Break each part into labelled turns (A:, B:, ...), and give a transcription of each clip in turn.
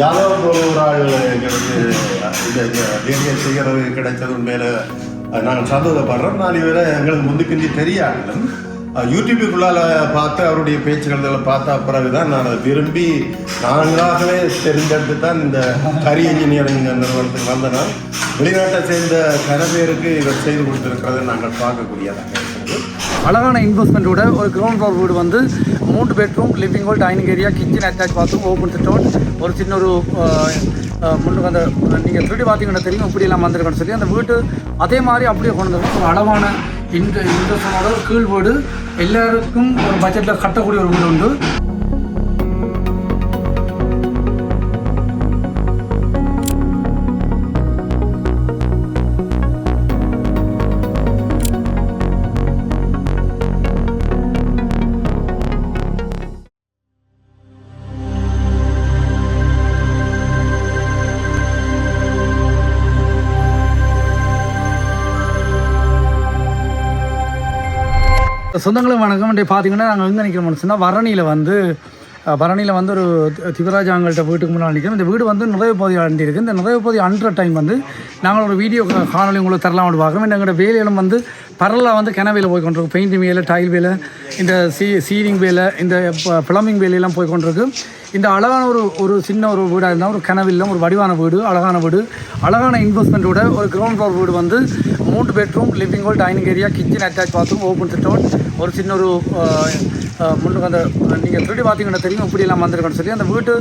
A: யாதவ் ஒரு ஆள் எங்களுக்கு இந்த வேதியியல் செய்கிறது கிடைச்சது உண்மையில நாங்கள் சந்தோஷப்படுறோம். நான் இவரை எங்களுக்கு முந்துக்கிந்தி தெரியாது யூடியூபுக்குள்ளால் பார்த்து அவருடைய பேச்சுகள் இதெல்லாம் பார்த்த பிறகுதான் நான் அதை விரும்பி நாங்களாகவே தெரிஞ்செடுத்து தான் இந்த கரி இன்ஜினியரிங் நிறுவனத்துக்கு வந்தனால் வெளிநாட்டை சேர்ந்த கரை பேருக்கு இவர் செய்து கொடுத்திருக்கிறதை நாங்கள் பார்க்கக்கூடியதாக
B: அழகான இன்வெஸ்ட்மெண்ட்டோட ஒரு கிரவுண்ட் ஃப்ளோர் வீடு வந்து மூன்று bedroom living hall dining area kitchen attach bathroom open sit out ஒரு சின்ன ஒரு முன்னுக்கு அந்த நீங்கள் திருடி பார்த்தீங்கன்னா தெரியும் இப்படி எல்லாம் வந்திருக்கணும்னு சொல்லி அந்த வீட்டு அதே மாதிரி அப்படியே கொண்டு வந்து ஒரு அழகான இந்த இன்வெஸ்ட்மெண்டோட ஒரு கீழ் வீடு. எல்லாருக்கும் ஒரு பட்ஜெட்டில் கட்டக்கூடிய ஒரு வீடு உண்டு. சொந்தங்களும் வணக்கம். பார்த்தீங்கன்னா நாங்கள் எங்கே நிற்கிறோம்னு சொன்னால் வரணியில் வந்து பரணியில் வந்து ஒரு தி- திவராஜ் அவங்கள்ட்ட வீட்டுக்கு முன்னால் நிற்கிறோம் இந்த வீடு வந்து நுழைவு பகுதி அண்டிருக்கு இந்த நுழைவு பகுதி அன்ற டைம் வந்து நாங்கள் ஒரு வீடியோ கா- காணொளி உங்களுக்கு தரலாம்னு பார்க்குறோம் எங்களோட வேலையிலும் வந்து பரலாக வந்து கிணவையில் போய் கொண்டிருக்கும் பெயிண்டிங் வேலை டைல் வேலை இந்த சீ சீலிங் வேலை இந்த ப்ளம்பிங் வேலையெல்லாம் போய் கொண்டிருக்கு. இந்த அழகான ஒரு ஒரு சின்ன ஒரு வீடாக இருந்தால் ஒரு கிணவில் ஒரு வடிவான வீடு அழகான வீடு. அழகான இன்வெஸ்ட்மெண்ட்டோட ஒரு கிரவுண்ட் ஃப்ளோர் வீடு வந்து மூன்று bedroom living hall dining area kitchen attach bathroom open sit out ஒரு சின்ன ஒரு முன்னுக்கு அந்த நீங்கள் திருடி பார்த்தீங்கன்னா தெரியும் இப்படி எல்லாம் சொல்லி அந்த வீட்டு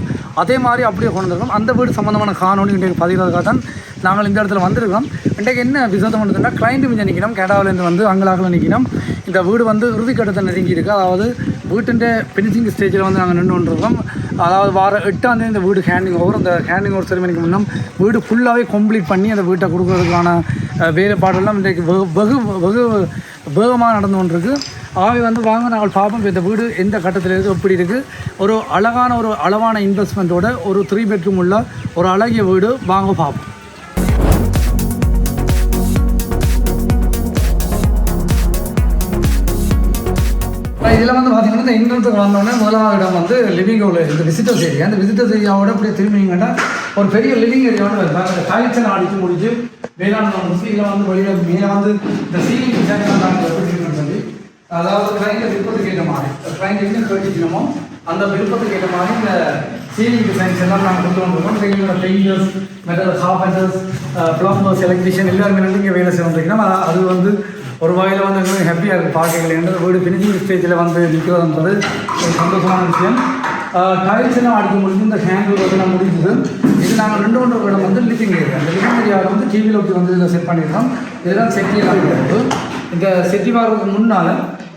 B: அதே மாதிரி அப்படியே கொண்டு வந்திருக்கோம். அந்த வீடு சம்மந்தமான காணொலி இன்றைக்கு பதிவாக தான் நாங்கள் இந்த இடத்துல வந்திருக்கோம். இன்றைக்கு என்ன விசேஷம் பண்ணுதுன்னா கிளைண்ட் மிஞ்ச நிற்கணும் கேடாவிலேருந்து வந்து அங்கலாக்கில் நிற்கணும் இந்த வீடு வந்து இறுதிக்கட்டத்தை நெருங்கி இருக்கு. அதாவது வீட்டின் ஃபினிஷிங் ஸ்டேஜில் வந்து நாங்கள் நின்று கொண்டிருக்கோம். அதாவது வார எட்டாம் தேதி இந்த வீடு ஹேண்டிங் ஓவர் அந்த ஹேண்டிங் ஓவர் செரிமனிக்கு முன்னும் வீடு ஃபுல்லாகவே கம்ப்ளீட் பண்ணி அந்த வீட்டை கொடுக்கறதுக்கான அஹ், வேலைப்பாடெல்லாம் இன்றைக்கு வெகு வெகு வெகு வேகமாக நடந்து கொண்டிருக்கு. ஆகவே வந்து வாங்க நாங்கள் பார்ப்போம் இப்ப இந்த வீடு எந்த கட்டத்தில் இருக்குது எப்படி இருக்குது ஒரு அழகான ஒரு அளவான இன்வெஸ்ட்மெண்ட்டோட ஒரு த்ரீ பெட்ரூம் உள்ள ஒரு அழகிய வீடு வாங்க பார்ப்போம் இதில் வந்து பார்த்தீங்கன்னா இந்த இன்னொருத்துக்கு வந்தோடனே முதலாவது இடம் வந்து லிவிங் உள்ள இந்த விசிட்டர்ஸ் ஏரியா அந்த விசிட்டர்ஸ் ஏரியாவோட அப்படியே திரும்பிங்கன்னா ஒரு பெரிய லிவிங் ஏரியாவோட வருவாங்க அந்த டைல்ஸ் அடித்து முடிச்சு வேளாண் முடிச்சு இதில் வந்து வெளியில் மேலே வந்து இந்த சீலிங் டிசைன் எப்படி அதாவது கிளைண்ட் விருப்பத்துக்கு ஏற்ற மாதிரி. கிளைண்ட் என்ன கேட்டுக்கணுமோ அந்த விருப்பத்துக்கு ஏற்ற மாதிரி இந்த சீலிங் டிசைன்ஸ் எல்லாம் நாங்கள் கொண்டு வந்திருக்கோம். எங்களோட painters metal carpenters plumbers electrician எல்லாருமே வந்து இங்கே வேலை செய்யணும் அது வந்து ஒரு வகையில் வந்து எங்களுக்கு ஹாப்பியாக இருக்குது பார்க்கலைன்றது வீடு ஃபினிஷிங் ஸ்டேஜில் வந்து நிற்கிறதுன்றது ஒரு சந்தோஷமான விஷயம். டைல்ஸ் எல்லாம் அடிக்க முடிஞ்சு இந்த ஹேண்டில் வந்து நான் முடிஞ்சது. இது நாங்கள் ரெண்டு ஒன்று இடம் வந்து லிவிங் ஏரியா அந்த லிவிங் ஏரியாவில் வந்து டிவியில் ஒட்டி வந்து இதில் செட் பண்ணியிருக்கோம். இதெல்லாம் செட்டி எல்லாம் கிடையாது இந்த செட்டி வாரதுக்கு முன்னால்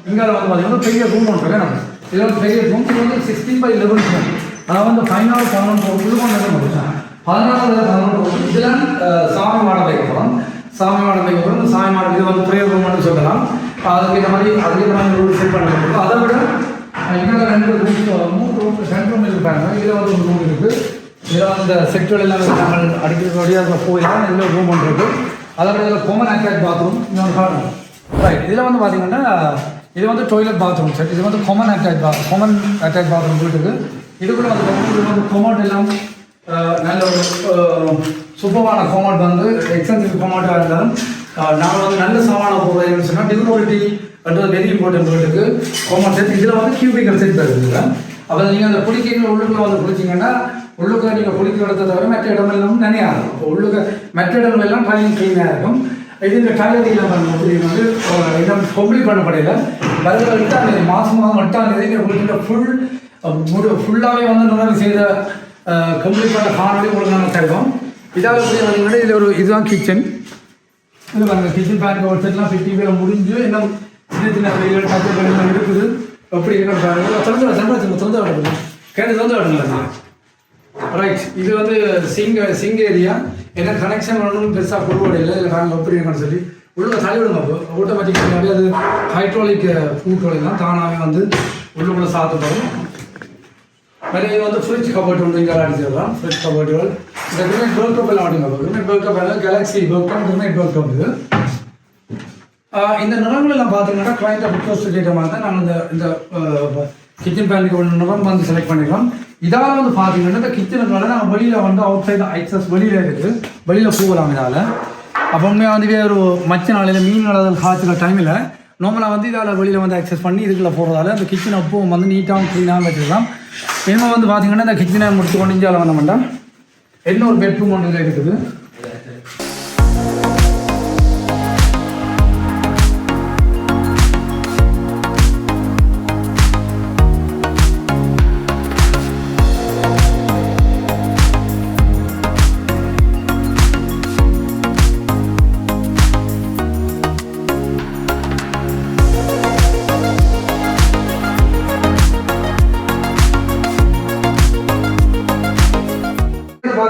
B: இங்கே வந்து பார்த்தீங்கன்னா பெரிய ரூம் ஒன்று இருக்கு. நம்ம இதில் வந்து பெரிய ரூம் இது வந்து சிக்ஸ்டீன் பை லெவன் ரூம் அதாவது வந்து பதினாறு பதினொன்று இது நேரம் முடிச்சாங்க பதினாறு பதினொன்று இதெல்லாம் சாமி மாடம் வைக்கப்படும் சாமி மாடம் வைக்கப்படும் சாமி மாடம் இது வந்து ப்ரேயர் ரூம்னு சொல்லலாம். அதுக்கு இந்த மாதிரி அதுக்கு மாதிரி ரூல் செட் பண்ணி அதை விட இன்னொரு ரெண்டு ரூம் மூணு ரூம் ரெண்டு ரூம் இருக்காங்க இதில் வந்து ஒரு ரூம் இருக்குது இதில் வந்து இந்த செக்டர் எல்லாம் நாங்கள் அடிக்கிறபடியே வழியாக போயிடலாம் இதில் ரூம் ஒன்று இருக்குது விட இதில் கொமன் அட்டாச் பாத்ரூம் இன்னொரு காரணம் ரைட் இதில் வந்து பார்த்தீங்கன்னா இது வந்து டாய்லெட் பாத்ரூம் செட் இது வந்து common attach bath common attach bathroom வீட்டுக்கு இதுக்குள்ள வந்து பார்த்தீங்கன்னா இது வந்து கொமோட் எல்லாம் நல்ல ஒரு சூப்பரான கொமோட் வந்து எக்ஸ்பென்சிவ் கொமோட்டாக இருந்தாலும் நாங்கள் வந்து நல்ல சாமான போகிறதுன்னு சொன்னால் டியூரோலிட்டி அப்படின்றது வெரி இம்பார்ட்டன்ட் வீட்டுக்கு கொமோட் செட் இதில் வந்து கியூபிக்கல் செட் வருதுங்க அப்போ நீங்கள் அந்த குளிக்கிற உள்ளுக்குள்ள வந்து குளிச்சிங்கன்னா உள்ளுக்கு நீங்கள் குளிக்க இடத்த தவிர மற்ற இடமெல்லாம் நிறையா இருக்கும் உள்ளுக்க மற்ற இடங்கள் எல்லாம் ட்ரைனிங் க்ளீனாக இருக்கும். இது இந்த டாய்லெட் இல்லாமல் வந்து வந்து இன்னும் கம்ப்ளீட் பண்ணப்படையில வருகிற எட்டாம் தேதி மாதம் மாதம் எட்டாம் தேதி இந்த வீட்டில் ஃபுல் முழு ஃபுல்லாகவே வந்து நிறைவு செய்த கம்ப்ளீட் பண்ண காணொலி உங்களுக்கு நாங்கள் தருவோம். இதாக பார்த்தீங்கன்னா இதில் ஒரு இதுதான் கிச்சன் இது பாருங்கள் கிச்சன் பேங்க் ஒரு செட்லாம் ஃபிஃப்டி பேர் முடிஞ்சு இன்னும் சின்ன சின்ன வேலைகள் டச்சு வேலைகள் இருக்குது. எப்படி இருக்குன்னு பாருங்கள் திறந்து திறந்து திறந்து விடுங்க கேட்டு திறந்து விடுங்களா ரைட் இது வந்து சிங் சிங் ஏரியா. என்ன கனெக்ஷன் ஒன்றும் பெருசாக கொடுவோட இல்லை. இல்லை நாங்கள் எப்படி இருக்குன்னு சொல்லி. உள்ள தள்ளி விடுங்க அப்போ ஆட்டோமேட்டிக்காகவே அது ஹைட்ராலிக் பூட்ரோலிக் தான் தானாகவே வந்து உள்ளுக்குள்ளே சாத்தப்படும் நிறைய இது வந்து ஃப்ரிட்ஜ் கபோர்ட் ஒன்று இங்கே அடிச்சிடலாம் ஃப்ரிட்ஜ் கபோர்ட்டுகள் இந்த கிரிமேட் பேர்க் கப் எல்லாம் ஆடுங்க கிரிமேட் பேர்க் கப் எல்லாம் கேலக்ஸி பேர்க் கப் கிரிமேட் பேர்க் கப் இது இந்த நிறங்கள் எல்லாம் பார்த்தீங்கன்னா கிளைண்ட்டை ரிக்வஸ்ட் கேட்ட மாதிரி தான் நாங்கள் இந்த இந்த கிச்சன் பேனுக்கு ஒன்று நிறம் வந்து செலக்ட் பண்ணிக்கலாம். இதால் வந்து பார்த்தீங்கன்னா இந்த கிச்சனுக்குள்ள நாங்கள் வெளியில் வந்து அவுட் சைடு ஐக்ஸஸ் வெளியில் இருக்குது வெளியில் போகலாம் இதால். அப்போ உண்மையாக வந்து வேறு ஒரு மச்ச நாளையில் மீன் வளர்தல் காய்ச்சுற டைமில் நார்மலாக வந்து இதால் வெளியில் வந்து அக்சஸ் பண்ணி இதுக்குள்ள போகிறதால அந்த கிச்சன் அப்பவும் வந்து நீட்டாகவும் க்ளீனாகவும் வச்சுருக்கலாம் இனிமேல் வந்து பார்த்தீங்கன்னா இந்த கிச்சனை முடிச்சு கொண்டு இந்தியாவில் வந்தோம்னா என்ன ஒரு பெட்ரூம் ஒன்று இருக்குது.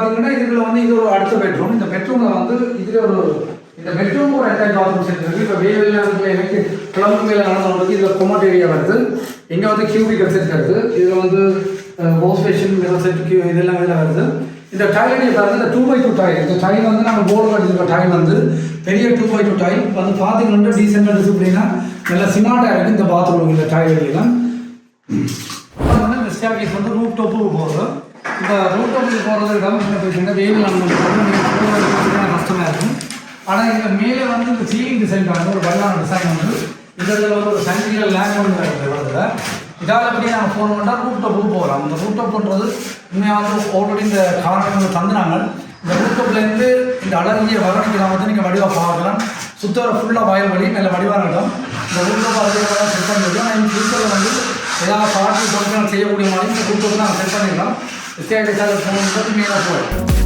B: பார்த்தீங்கன்னா இதில் வந்து இது ஒரு அடுத்த பெட்ரூம். இந்த பெட்ரூமில் வந்து இதில் ஒரு இந்த பெட்ரூம் ஒரு அட்டாச் பாத்ரூம் செட் இருக்குது இப்போ வெயில் எனக்கு கிளம்பு மேலே நடந்தவங்களுக்கு இதில் கொமோட் ஏரியா வருது. இங்கே வந்து கியூபிக்கல் செட் வருது. இதில் வந்து வாஷ் இதெல்லாம் செட் கியூ இதெல்லாம் இதில் வருது. இந்த டைல் பாருங்க இந்த டூ பை டூ டைல் இந்த டைல் வந்து நாங்கள் போர்டு கட்டிருக்க டைல் வந்து பெரிய டூ பை டூ டைல் வந்து பார்த்தீங்கன்னா டீசெண்டாக டிசிப்ளினா நல்லா சினாட்டாக இருக்குது இந்த பாத்ரூம் இந்த டைல் எல்லாம் அது வந்து இந்த ஸ்டேர்கேஸ் வந்து ரூப் டோப்பு போகிறது இந்த ரூப் டாப்புக்கு போகிறது இடம் என்ன போயிட்டு வெயில் நம்ம கஷ்டமாக இருக்கும். ஆனால் இதில் மேலே வந்து இந்த சீலிங் டிசைன் பாருங்க ஒரு வல்லான டிசைன் வந்து இந்த இதில் வந்து ஒரு சங்கிகள் லேண்ட் ஒன்று வருது வருதுல இதால் அப்படியே நாங்கள் ஃபோன் பண்ணால் ரூட் டாப்புக்கு போகலாம் இந்த ரூட் டாப்ன்றது உண்மையாக வந்து ஆல்ரெடி இந்த காரணங்கள் தந்துனாங்க. இந்த ரூட் டாப்லேருந்து இந்த அழகிய நான் வந்து நீங்கள் வடிவாக பார்க்கலாம். சுத்தவரை ஃபுல்லாக வயல் வழி நல்ல வடிவான இடம். இந்த ரூப் டாப் செட் பண்ணிருக்கோம் ஆனால் இந்த ஃபியூச்சரில் வந்து எல்லா பார்ட்டி ஃபங்க்ஷன் செய்யக்கூடிய மாதிரி இந்த ரூப் நாங்கள் செட் பண்ணிடலாம் ஸ்டேட் சார் ஃபோன் மேலே போய்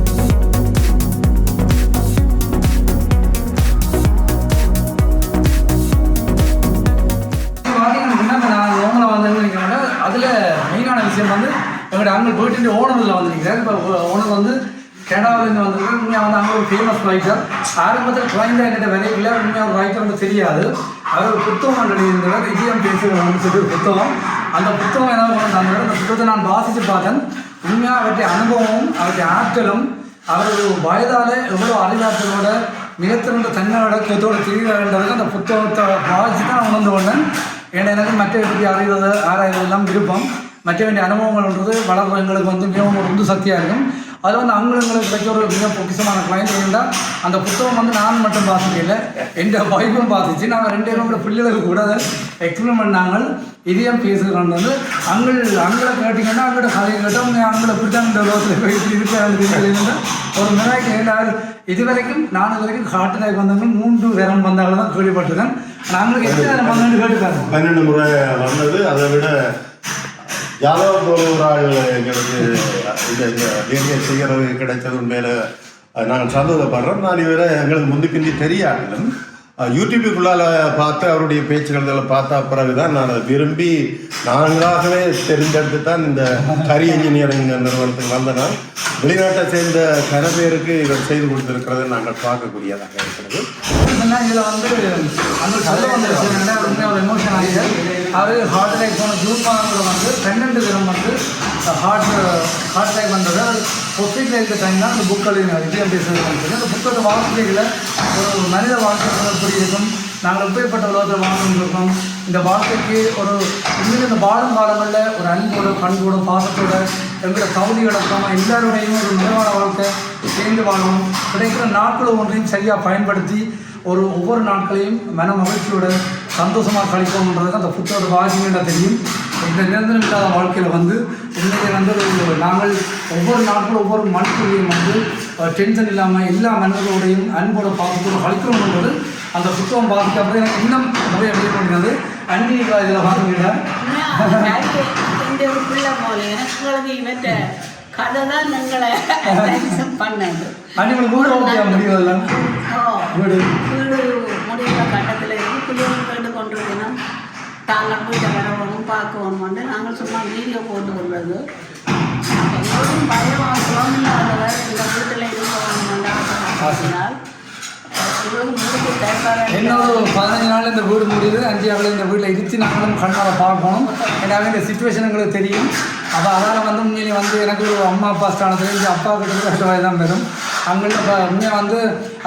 B: பார்த்தீங்கன்னா அதில் மெயினான விஷயம் வந்து எங்களோட அங்கே போயிட்டு ஓனரில் வந்திருக்கிறேன் இப்போ ஓனர் வந்து கனடாவிலேருந்து வந்திருக்கேன். உண்மையாக வந்து அங்கே ஒரு ஃபேமஸ் ரைட்டர் ஆரம்பத்தில் கிளைண்டாக என்கிட்ட விலையில உண்மையாக ஒரு ரைட்டர் வந்து தெரியாது. அவர் ஒரு புத்தகம் எழுதியிருந்தவர். விஜயம் பேசுகிறவங்க சொல்லி புத்தகம். அந்த புத்தகம் என்ன கொண்டு அந்த புத்தகத்தை நான் வாசித்து பார்த்தேன். உண்மையாக அவருடைய அனுபவமும் அவருடைய ஆற்றலும் அவர் வயதால் எவ்வளோ அறிவாற்றலோட மிகத்திறந்த தன்னோட கத்தோட தெரிகிறார்ன்றது அந்த புத்தகத்தை வாசித்து தான் உணர்ந்து கொண்டேன். ஏன்னா எனக்கு மற்ற பற்றி அறிவது ஆராய்வதெல்லாம் விருப்பம். மற்ற வேண்டிய அனுபவங்கள்ன்றது வளர்ற எங்களுக்கு வந்து மிகவும் உந்து சக்தியாக இருக்கும். அது வந்து அங்குங்களுக்கு கிடைச்ச ஒரு மிக பொக்கிசமான கிளைண்ட் இருந்தால் அந்த புத்தகம் வந்து நான் மட்டும் பார்த்துக்கல எந்த வைஃபும் பார்த்துச்சு நாங்கள் ரெண்டு பேரும் கூட பிள்ளைகளுக்கு கூட அதை எக்ஸ்பிளைன் பண்ணாங்க இதையும் பேசுகிறோம் வந்து அங்கள் அங்களை கேட்டிங்கன்னா அங்கிட்ட கதையை கேட்டால் அவங்க அங்களை இந்த உலகத்தில் இருக்கிறாங்க ஒரு மிராய்க்கு ஏழாவது இதுவரைக்கும் நான் இது வரைக்கும் ஹார்ட் அட்டாக் வந்தவங்க மூன்று விரம் வந்தாலும் தான் கேள்விப்பட்டிருக்கேன். நாங்களுக்கு எத்தனை நேரம் வந்தாலும் கேட்டுக்காங்க
A: பன்னெண்டு முறை வந்தது. அதை விட யாரோ ஒரு ஒரு ஆள் எங்களுக்கு இந்த வேலையை செய்கிறது கிடைச்சது உண்மையில நாங்கள் சந்தோஷப்படுறோம் நான் இவரை எங்களுக்கு முந்தி பிந்தி தெரியாட்டிலும் யூடியூபுக்குள்ளால பார்த்து அவருடைய பேச்சுகள் இதெல்லாம் பார்த்த பிறகுதான் நான் அதை விரும்பி நாங்களாகவே தெரிந்தெடுத்து தான் இந்த கரி இன்ஜினியரிங் நிறுவனத்துக்கு வந்தனால் வெளிநாட்டை சேர்ந்த கர பேருக்கு இவர் செய்து கொடுத்திருக்கிறதை நாங்கள் பார்க்கக்கூடியதாக இருக்கிறது.
B: என்னன்னா வந்து அந்த சொல்ல வந்த விஷயம் ஒரு எமோஷன் அது ஹார்ட் அட்டாக் போன ஜூன் மாதத்தில் வந்து பன்னெண்டு தினம் வந்து ஹார்ட் ஹார்ட் அட்டாக் பண்ணுறது அது ஹாஸ்பிட்டலில் இருக்க டைம் தான் அந்த புக் எழுதினார் விஜயம் பேசுறது அந்த புக்கோட வாழ்க்கைகளை ஒரு மனித வாழ்க்கை எப்படி இருக்கும். நாங்கள் எப்பேற்பட்ட உலகத்தை வாழ்ந்துருக்கோம் இந்த வாழ்க்கைக்கு ஒரு இன்னும் இந்த வாழும் காலங்களில் ஒரு அன்போட பண்போட பாசத்தோட எங்களோட தகுதியோட இருக்காம எல்லாருடையும் ஒரு நிறைவான வாழ்க்கை சேர்ந்து வாழணும். கிடைக்கிற நாட்கள் ஒன்றையும் சரியாக பயன்படுத்தி ஒரு ஒவ்வொரு நாட்களையும் மன மகிழ்ச்சியோட சந்தோஷமாக கழிக்கணுன்றது அந்த புத்தகத்தை வாசிங்கன்னா தெரியும். இந்த நிரந்தரம் இல்லாத வாழ்க்கையில் வந்து உண்மையிலே வந்து நாங்கள் ஒவ்வொரு நாட்களும் ஒவ்வொரு மனுஷனையும் வந்து டென்ஷன் இல்லாமல் எல்லா மனிதர்களோடையும் அன்போட பாசத்தோட கழிக்கணுன்றது அந்த புத்தகம் பார்த்துட்டு எனக்கு இன்னும் நிறைய வெளிப்படுகிறது அன்னி இதில்
C: இவற்ற கதை தான் எங்களை பண்ணது
B: வீடு.
C: முடிவுள்ள கட்டத்தில் இருந்து பிள்ளைகள் கேட்டு கொண்டிருக்கணும். தாங்கள் வீட்டை வரணும் பார்க்கணும் வந்து நாங்கள் சும்மா வீடியோ போட்டு கொள்வது. எங்களுக்கும் பயம் சுகம் இந்த வீட்டில் இருக்கணும் ஆசைப்பட்டால்
B: இன்னொரு பதினஞ்சு நாள் இந்த வீடு முடியுது அஞ்சு நாள் இந்த வீட்டில் இருந்துச்சு நாங்களும் கண்ணால் பார்க்கணும். எல்லாமே இந்த சுச்சுவேஷன் எங்களுக்கு தெரியும். அப்போ அதால் வந்து உண்மையிலே வந்து எனக்கு ஒரு அம்மா அப்பா ஸ்தானத்துலேருந்து அப்பா கிட்ட கஷ்டமாக தான் பெறும் அங்கே இப்போ உண்மையாக வந்து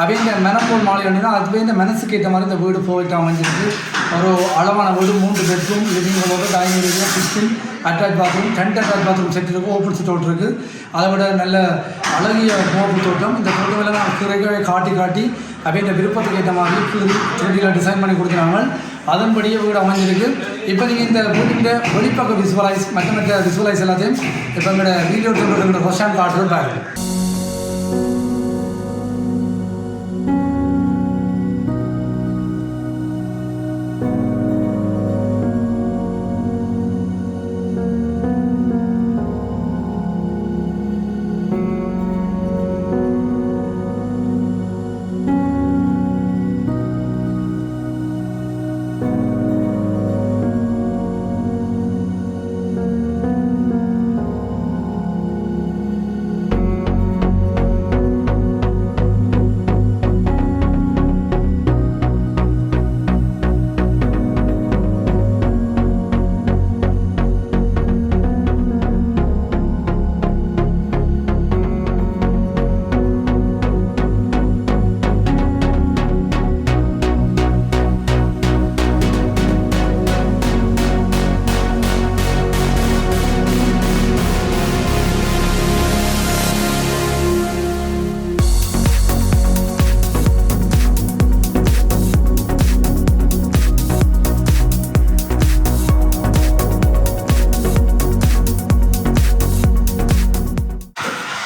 B: அவங்க மனப்போல் மாலை வேண்டினா அதுவே இந்த மனசுக்கு ஏற்ற மாதிரி இந்த வீடு போயிட்டு அமைஞ்சிருக்கு. ஒரு அளவான வீடு மூன்று பெட்ரூம் லிவிங் ஹாலோட dining area kitchen attach bathroom ரெண்டு அட்டாச் பாத்ரூம் செட் இருக்குது ஓப்பன் செட் அவுட் இருக்குது அதை விட நல்ல அழகிய கோப்பு தோட்டம். இந்த தோட்டத்தில் நான் குறைகளை காட்டி காட்டி அப்படின்ற விருப்பத்துக்கு ஏற்ற மாதிரி கீறி செடியில் டிசைன் பண்ணி கொடுக்குறாங்க அதன்படியே வீடு அமைஞ்சிருக்கு. இப்போ நீங்கள் இந்த வீட்டின் வெளிப்பக்க விசுவலைஸ் மற்ற மற்ற விசுவலைஸ் எல்லாத்தையும் இப்போ எங்களோட வீடியோ இருக்கிற கொஸ்டான் காட்டுறது பாருங்கள்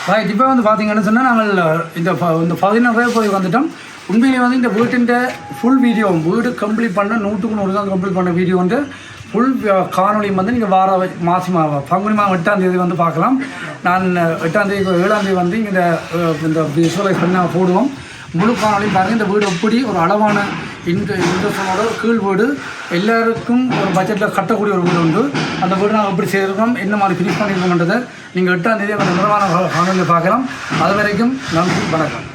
B: ரைட் இப்போ வந்து பார்த்தீங்கன்னு சொன்னால் நாங்கள் இந்த ப- இந்த பதினொரு போய் வந்துட்டோம் உண்மையிலே வந்து இந்த வீட்டின் ஃபுல் வீடியோ வீடு கம்ப்ளீட் பண்ண நூற்றுக்கு நூறு தான் கம்ப்ளீட் பண்ண வீடியோ வந்து ஃபுல் காணொலியும் வந்து நீங்கள் வார மாசி மா பங்குனி மாதம் எட்டாம் தேதி வந்து பார்க்கலாம் நான் எட்டாம் தேதி ஏழாம் தேதி வந்து இந்த இந்த விஷுவலைஸ் பண்ணி நாங்கள் போடுவோம். முழு காணொலியும் பாருங்கள் இந்த வீடு எப்படி ஒரு அளவான இந்த இன்ட்ரெஸ்டனோட கீழ் வீடு எல்லாருக்கும் ஒரு பட்ஜெட்டில் கட்டக்கூடிய ஒரு வீடு உண்டு. அந்த வீடு நாங்கள் எப்படி செய்திருக்கோம் என்ன மாதிரி ஃபினிஷ் பண்ணியிருக்கோம்ன்றதை நீங்கள் எட்டாம் தேதி அந்த நிறமான காணொலியில் பார்க்கலாம். அது வரைக்கும் நன்றி வணக்கம்.